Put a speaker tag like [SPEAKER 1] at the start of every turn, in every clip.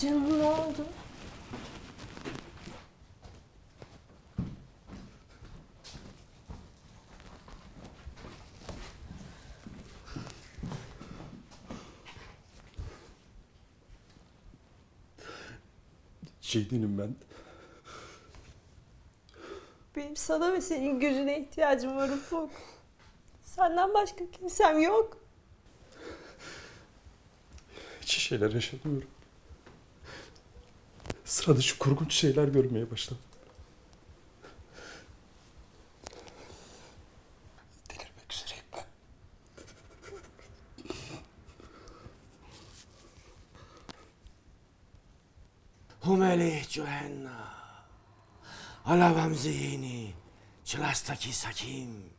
[SPEAKER 1] Canım ne oldu?
[SPEAKER 2] Ceylin'im ben.
[SPEAKER 1] Benim sana ve senin gözüne ihtiyacım var Ufuk. Senden başka kimsem yok.
[SPEAKER 2] Hiç iyi şeyler yaşamıyorum sıra dışı korkunç şeyler görmeye başladım. Delirmek üzereyim ben.
[SPEAKER 3] Humeli Cuhenna Alabam zihini Çılastaki sakim.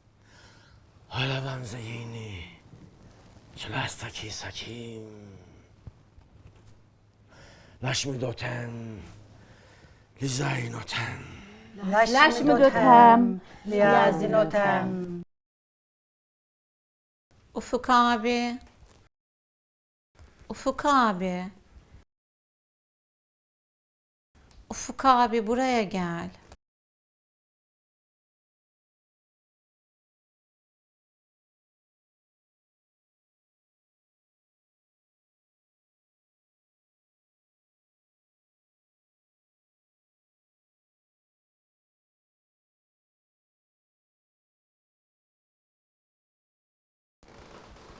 [SPEAKER 3] Alabam zihini Çılastaki sakim. Laşmidotem. Lizainotem.
[SPEAKER 4] Laşmidotem. Liyazinotem.
[SPEAKER 5] Ufuk abi. Ufuk abi. Ufuk abi buraya gel.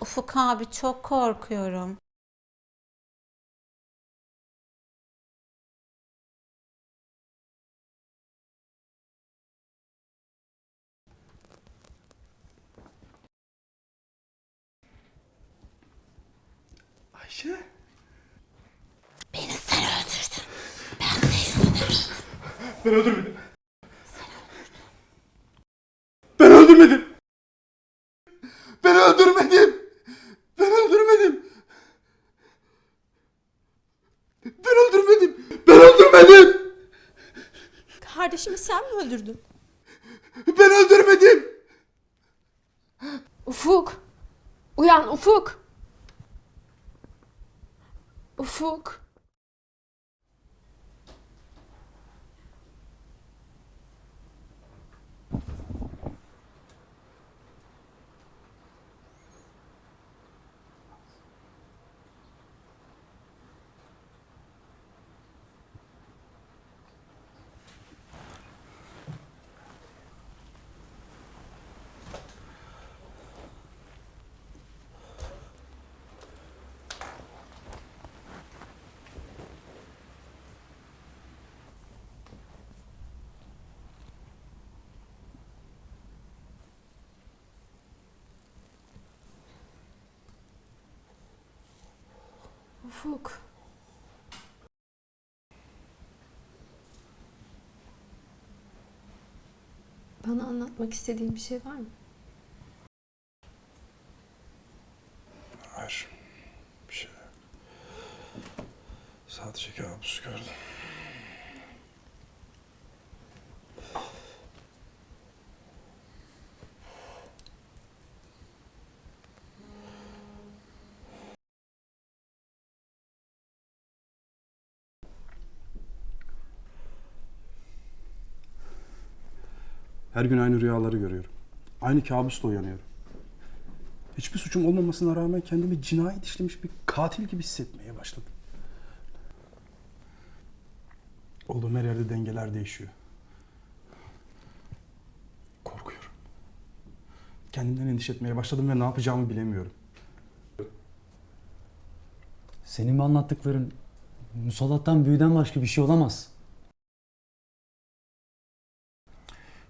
[SPEAKER 5] Ufuk abi çok korkuyorum.
[SPEAKER 2] Ayşe.
[SPEAKER 5] Beni sen öldürdün. Ben de yüzüne
[SPEAKER 2] Ben öldürmedim. Ben öldürmedim. Ben öldürmedim. Ben öldürmedim. Ben öldürmedim. Ben öldürmedim.
[SPEAKER 1] Öldürdün?
[SPEAKER 2] Ben öldürmedim.
[SPEAKER 1] Ufuk. Uyan Ufuk. Ufuk. Ufuk. Bana anlatmak istediğin bir şey var mı?
[SPEAKER 2] Hayır. Bir şey. Sadece kabus gördüm. Her gün aynı rüyaları görüyorum. Aynı kabusla uyanıyorum. Hiçbir suçum olmamasına rağmen kendimi cinayet işlemiş bir katil gibi hissetmeye başladım. Olduğum her yerde dengeler değişiyor. Korkuyorum. Kendimden endişe etmeye başladım ve ne yapacağımı bilemiyorum.
[SPEAKER 6] Senin bu anlattıkların musallattan büyüden başka bir şey olamaz.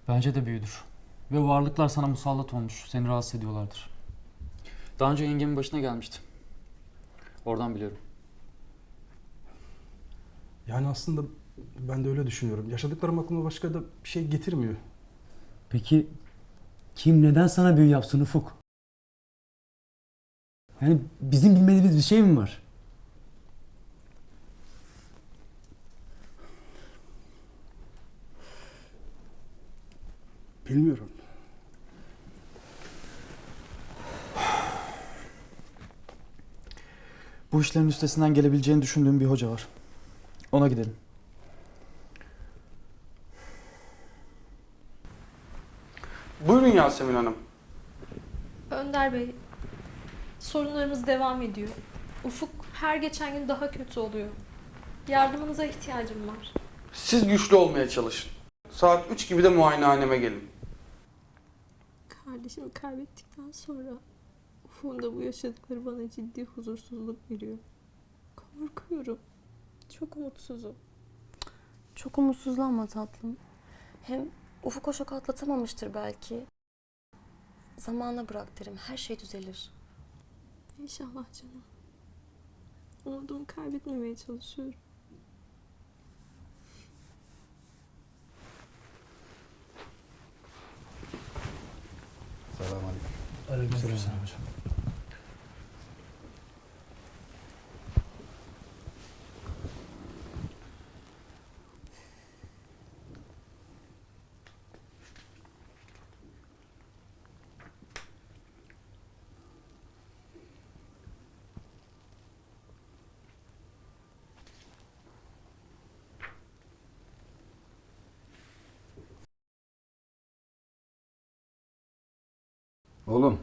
[SPEAKER 7] Bence de büyüdür. Ve varlıklar sana musallat olmuş. Seni rahatsız ediyorlardır. Daha önce yengemin başına gelmişti. Oradan biliyorum.
[SPEAKER 2] Yani aslında ben de öyle düşünüyorum. Yaşadıklarım aklıma başka da bir şey getirmiyor.
[SPEAKER 6] Peki kim neden sana büyü yapsın Ufuk? Yani bizim bilmediğimiz bir şey mi var?
[SPEAKER 2] Bilmiyorum.
[SPEAKER 7] Bu işlerin üstesinden gelebileceğini düşündüğüm bir hoca var. Ona gidelim.
[SPEAKER 2] Buyurun Yasemin Hanım.
[SPEAKER 8] Önder Bey, sorunlarımız devam ediyor. Ufuk her geçen gün daha kötü oluyor. Yardımınıza ihtiyacım var.
[SPEAKER 2] Siz güçlü olmaya çalışın. Saat 3 gibi de muayenehaneme gelin.
[SPEAKER 1] Kardeşimi kaybettikten sonra Ufuk'un bu yaşadıkları bana ciddi huzursuzluk veriyor. Korkuyorum. Çok umutsuzum.
[SPEAKER 9] Çok umutsuzlanma tatlım. Hem Ufuk o şoku atlatamamıştır belki. Zamanla bırak derim. Her şey düzelir.
[SPEAKER 1] İnşallah canım. Umudumu kaybetmemeye çalışıyorum.
[SPEAKER 6] Aleykümselam hocam.
[SPEAKER 10] Oğlum,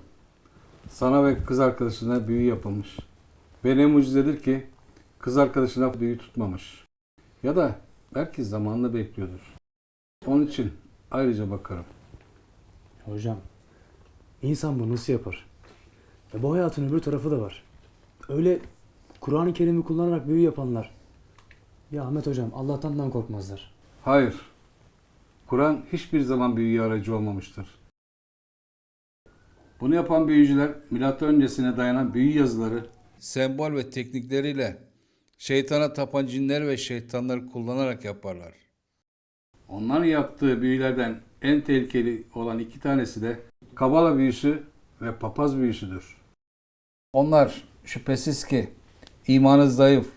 [SPEAKER 10] sana ve kız arkadaşına büyü yapılmış. Ve ne mucizedir ki kız arkadaşına büyü tutmamış. Ya da belki zamanla bekliyordur. Onun için ayrıca bakarım.
[SPEAKER 6] Hocam, insan bunu nasıl yapar? E bu hayatın öbür tarafı da var. Öyle Kur'an-ı Kerim'i kullanarak büyü yapanlar. Ya Ahmet hocam Allah'tan korkmazlar.
[SPEAKER 10] Hayır, Kur'an hiçbir zaman büyüye aracı olmamıştır. Bunu yapan büyücüler milattan öncesine dayanan büyü yazıları, sembol ve teknikleriyle şeytana tapan cinler ve şeytanları kullanarak yaparlar. Onların yaptığı büyülerden en tehlikeli olan iki tanesi de kabala büyüsü ve papaz büyüsüdür. Onlar şüphesiz ki imanı zayıf,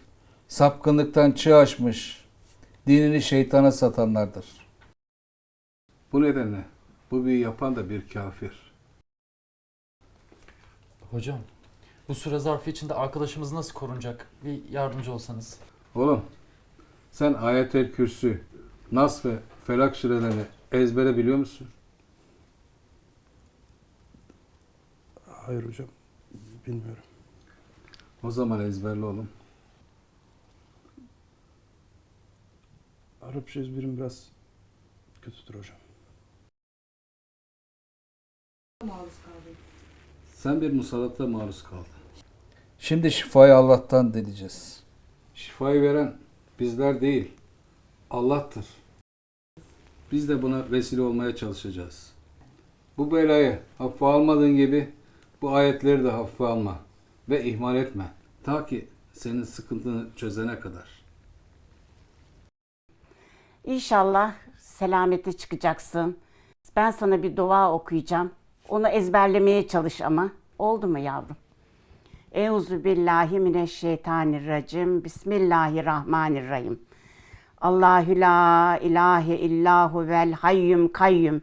[SPEAKER 10] sapkınlıktan çığ açmış, dinini şeytana satanlardır. Bu nedenle bu büyü yapan da bir kafir.
[SPEAKER 7] Hocam, bu süre zarfı içinde arkadaşımız nasıl korunacak? Bir yardımcı olsanız.
[SPEAKER 10] Oğlum sen Ayet-el Kürsü, Nas ve Felak surelerini ezbere biliyor musun?
[SPEAKER 2] Hayır hocam. Bilmiyorum.
[SPEAKER 10] O zaman ezberle oğlum.
[SPEAKER 2] Arapça ezberim biraz kötüdür hocam.
[SPEAKER 10] Sen bir musallata maruz kaldın. Şimdi şifayı Allah'tan dileyeceğiz. Şifayı veren bizler değil, Allah'tır. Biz de buna vesile olmaya çalışacağız. Bu belayı hafife almadığın gibi bu ayetleri de hafife alma ve ihmal etme. Ta ki senin sıkıntını çözene kadar.
[SPEAKER 4] İnşallah selamete çıkacaksın. Ben sana bir dua okuyacağım. Onu ezberlemeye çalış ama. Oldu mu yavrum? Euzu billahi mineşşeytanirracim. Bismillahirrahmanirrahim. Allahü la ilahe illahu vel hayyum kayyum